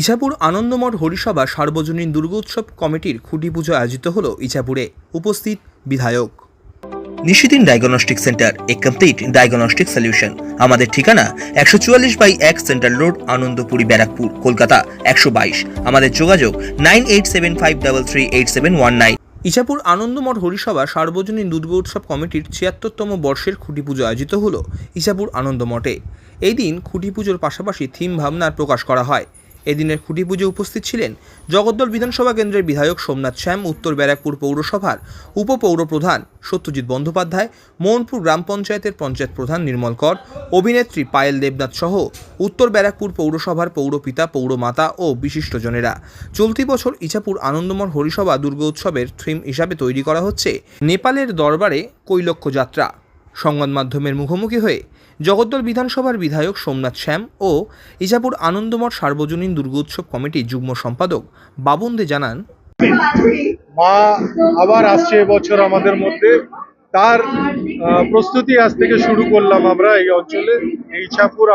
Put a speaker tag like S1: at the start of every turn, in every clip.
S1: ইছাপুর আনন্দমঠ হরিসভা সার্বজনীন দুর্গোৎসব কমিটির খুঁটি পুজো আয়োজিত হল ইছাপুরে। উপস্থিত বিধায়ক। Nishidin diagnostic centre, a complete diagnostic solution. আমাদের ঠিকানা একশো চুয়াল্লিশ বাই এক সেন্ট্রাল রোড, আনন্দপুরি ব্যারাকপুর, কলকাতা একশো বাইশ। আমাদের যোগাযোগ nine eight seven five double three eight seven one nine. Ichhapur Anandamath Harisabha সার্বজনীন দুর্গোৎসব কমিটির ছিয়াত্তরতম বর্ষের খুঁটি পুজো আয়োজিত হল ইছাপুর আনন্দমঠে। এই দিন খুঁটি পুজোর পাশাপাশি থিম ভাবনার প্রকাশ করা হয়। এদিনের খুঁটি পুজো উপস্থিত ছিলেন জগদ্দল বিধানসভা কেন্দ্রের বিধায়ক সোমনাথ শ্যাম, উত্তর ব্যারাকপুর পৌরসভার উপপৌর প্রধান সত্যজিৎ বন্দ্যোপাধ্যায়, মোহনপুর গ্রাম পঞ্চায়েতের পঞ্চায়েত প্রধান নির্মল কর, অভিনেত্রী পায়েল দেবনাথ সহ উত্তর ব্যারাকপুর পৌরসভার পৌরপিতা, পৌরমাতা ও বিশিষ্টজনেরা। চলতি বছর ইছাপুর আনন্দমঠ হরিসভা দুর্গোৎসবের থিম হিসাবে তৈরি করা হচ্ছে নেপালের দরবারে কৈলক্ষ যাত্রা সংবাদ মাধ্যমের মুখোমুখি হয়ে জগদ্দল বিধানসভার বিধায়ক সোমনাথ শ্যাম ও ইজাপুর আনন্দমঠ সার্বজনীন দুর্গোৎসব কমিটির যুগ্ম সম্পাদক বাবন দে জানান,
S2: মা আবার আসছে এবছর আমাদের মধ্যে। তার প্রস্তুতি আজ থেকে শুরু করলাম আমরা এই অঞ্চলে। এই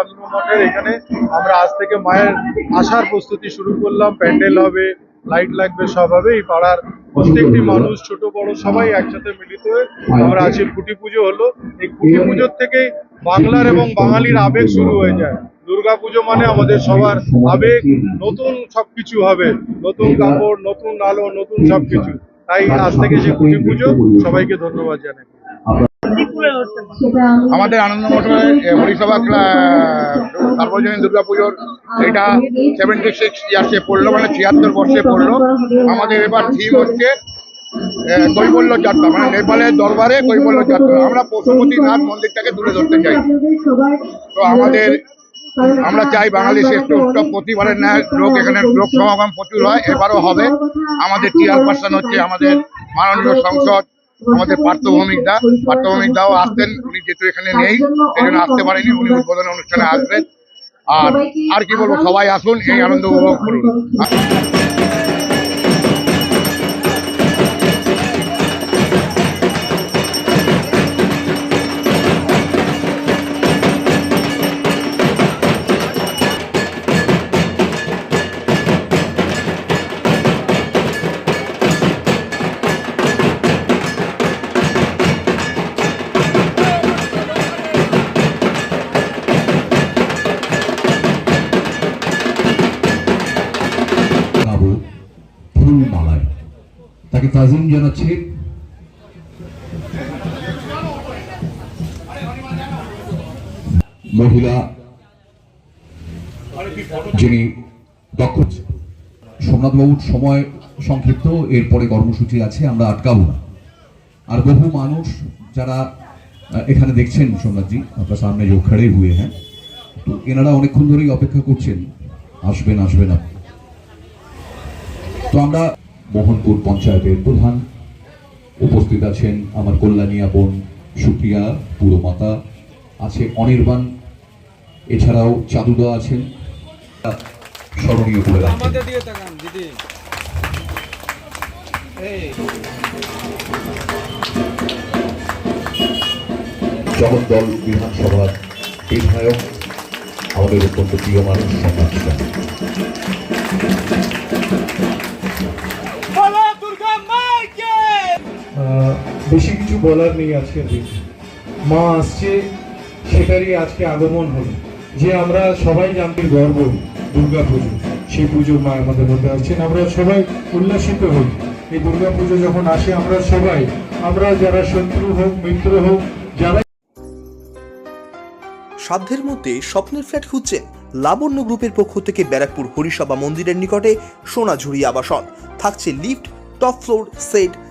S2: আনন্দ মঠের এখানে আমরা আজ থেকে মায়ের আসার প্রস্তুতি শুরু করলাম। প্যান্ডেল হবে, লাইট লাগবে, সব হবে। এই পাড়ার প্রত্যেকটি মানুষ, ছোট, বড়, সবাই একসাথে মিলিত হয়ে আমরা আছি খুঁটি পুজো হলো। এই খুঁটি পুজোর থেকেই বাংলার এবং বাঙালির আবেগ শুরু হয়ে যায়। দুর্গাপুজো মানে আমাদের সবার আবেগ, নতুন সবকিছু হবে। নতুন কাপড়, নতুন আলো, নতুন সবকিছু। তাই আজ থেকে যে খুঁটি পুজো। সবাইকে ধন্যবাদ জানাই।
S3: আমাদের আনন্দ মঠে হরিসভা সার্বজনীন দুর্গা পুজোর এটা সেভেন্টি সিক্স ইয়ার্সে পড়ল মানে ছিয়াত্তর বর্ষে পড়ল। আমাদের এবার থিম হচ্ছে কৈবল্য যাত্রা মানে নেপালের দরবারে কৈবল্য যাত্রা। আমরা পশুপতিনাথ মন্দিরটাকে তুলে ধরতে চাই। তো আমাদের, আমরা চাই বাঙালি শ্রেষ্ঠ উৎসব প্রতিবারের ন্যায় লোক এখানে, লোক সমাগম প্রচুর হয়, এবারও হবে। আমাদের চেয়ার পার্সন হচ্ছে আমাদের মাননীয় সংসদ, আমাদের পার্থভৌমিক দা। দাও আসতেন, উনি যেহেতু এখানে নেই জন্য আসতে পারেনি, উনি উদ্বোধন অনুষ্ঠানে আসবেন। আর আর কি বলব, সবাই আসুন, এই আনন্দ উপভোগ করুন।
S4: ফুল মালায় তাকে তাজিম জানাচ্ছে। মহিলা যিনি দক্ষ সোমনাথবাবুর সময় সংক্ষিপ্ত, এরপরে কর্মসূচি আছে, আমরা আটকাবো না। আর বহু মানুষ যারা এখানে দেখছেন সোমনাথজি, আপনার সামনে যোগ খেড়ে হুয়ে হ্যাঁ? তো এনারা অনেকক্ষণ ধরেই অপেক্ষা করছেন, আসবেন আসবেন আপনি। তো আমরা মোহনপুর পঞ্চায়েতের প্রধান। উপস্থিত আছেন আমার কল্যাণী বোন সুপ্রিয়া পুরমাতা। আছে অনির্বাণ এছাড়াও চাদুদা আছেন। স্মরণীয় করে রাখবেন। জগদ্দল বিধানসভার বিধায়ক আমাদের অত্যন্ত প্রিয় মানুষ সমাজ
S2: বেশি কিছু বলার নেই আজকের দিনে। মা আসছে, সেটারই আজকে আগমন হলো। যে আমরা সবাই জানতে গর্ব, দুর্গা পুজো, সেই পুজোর মা আমাদের মধ্যে আসছেন। আমরা সবাই উল্লাসিত হই। এই দুর্গা পুজো যখন আসে, আমরা সবাই, আমরা যারা শত্রু হোক, মিত্র হোক যারা
S1: সাধ্যের মধ্যে স্বপ্নের ফ্ল্যাট খুঁজছেন লাবণ্য গ্রুপের পক্ষ থেকে ব্যারাকপুর হরিসভা মন্দিরের নিকটে সোনাঝুরি আবাসন। থাকছে lift, top floor, set